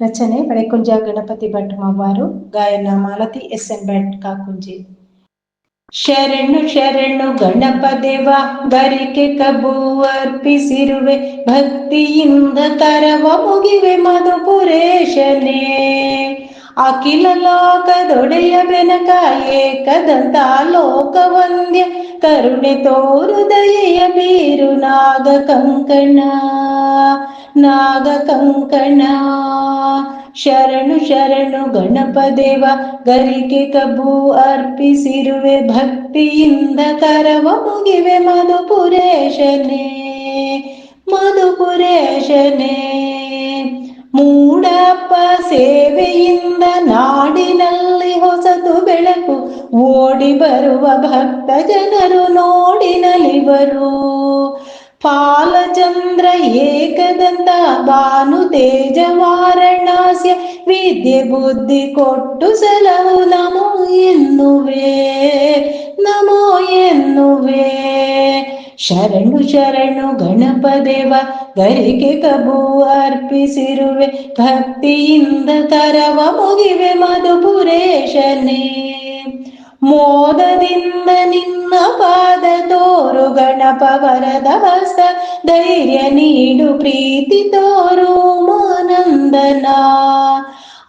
ರಚನೆ ಬಳೆಕುಂಜ ಗಣಪತಿ ಭಟ್ ಮವ್ವಾರು ಗಾಯನ ಮಾಲತಿ ಎಸ್ ಎನ್ ಭಟ್ ಕಾಕುಂಜಿ ಶರಣು ಶರಣು ಗಣಪ ದೇವ ಗರಿಕೆ ಕಬ್ಬು ಅರ್ಪಿಸಿರುವೆ ಭಕ್ತಿಯಿಂದ ಕರವ ಮುಗಿವೆ ಮಧುಪುರೇಶನೇ ಅಖಿಲ ಲೋಕದೊಡೆಯ ಬೆನಕ ಏಕದಂತ ಲೋಕವಂದ್ಯ ಕರುಣೆ ತೋರು ದಯೆಯ ಬೀರು ನಾಗ ಕಂಕಣ ನಾಗ ಕಂಕಣ ಶರಣು ಶರಣು ಗಣಪ ದೇವ, ಗರಿಕೆ ಕಬ್ಬು ಅರ್ಪಿಸಿರುವೆ, ಭಕ್ತಿಯಿಂದ ಕರವ ಮುಗಿವೆ ಮಧುಪುರೇಶನೇ ಮಧುಪುರೇಶನೇ ಮೂಡಪ್ಪ ಸೇವೆಯಿಂದ ನಾಡಿನಲ್ಲಿ ಹೊಸತು ಬೆಳಕು, ಓಡಿ ಬರುವ ಭಕ್ತ ಜನರು ನೋಡಿನಲಿವರು ಪಾಲಚಂದ್ರ ಏಕದಂತ ಭಾನು ತೇಜ ವಾರಣಾಸ್ಯ ವಿದ್ಯೆ ಬುದ್ಧಿ ಕೊಟ್ಟು ಸಲಹು ನಮೋ ಎನ್ನುವೆ ನಮೋ ಎನ್ನುವೆ. ಶರಣು ಶರಣು ಗಣಪ ದೇವ ಗರಿಕೆ ಕಬು ಅರ್ಪಿಸಿರುವೆ. ಭಕ್ತಿಯಿಂದ ತರವ ಮುಗಿವೆ ಮಧುಪುರೇಶನೇ. ಮೋದದಿಂದ ನಿನ್ನ ಪಾದ ತೋರು ಗಣಪ ವರದ ಹಸ್ತ. ಧೈರ್ಯ ನೀಡು ಪ್ರೀತಿ ತೋರು ಮಾನಂದನ.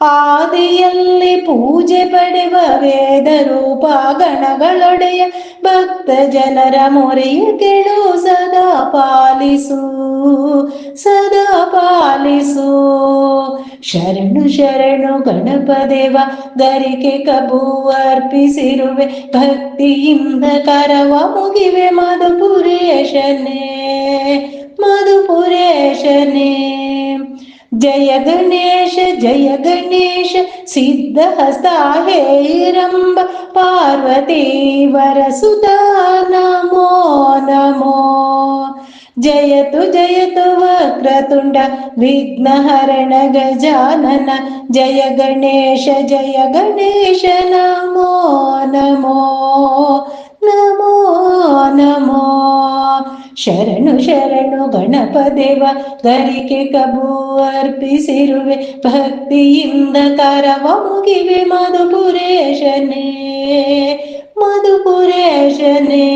ಆದಿಯಲ್ಲಿ ಪೂಜೆ ಪಡೆವ ವೇದ ರೂಪ ಗಣಗಳೊಡೆಯ. ಭಕ್ತ ಜನರ ಮೊರೆಯ ಕೆಳು ಸದಾ ಪಾಲಿಸು. ಸದಾ ಪಾಲಿಸು. ಶರಣು ಶರಣು ಗಣಪದೇವ, ಗರಿಕೆ ಕಬು ಅರ್ಪಿಸಿರುವೆ. ಭಕ್ತಿಯಿಂದ ಕರವ ಮುಗಿವೆ ಮಧುಪುರೇಶನೇ ಮಧುಪುರೇಶನೇ. ಜಯ ಗಣೇಶ ಜಯ ಗಣೇಶ ಸಿದ್ಧ ಹಸ್ತ ಹೇರಂಬ, ಪಾರ್ವತಿ ವರಸುತ ನಮೋ ನಮೋ. ಜಯತು ಜಯತು ವಕ್ರತುಂಡ ವಿಘ್ನಹರಣ ಗಜಾನನ ಜಯ ಗಣೇಶ ಜಯ ಗಣೇಶ ನಮೋ ನಮೋ ನಮೋ ನಮೋ ಶರಣು ಶರಣು ಗಣಪ ದೇವ ಗರಿಕೆ ಕಬು ಅರ್ಪಿಸಿರುವೆ ಭಕ್ತಿಯಿಂದ ಕರವ ಮುಗಿವೆ ಮಧುಪುರೇಶನೇ ಮಧುಪುರೇಶನೇ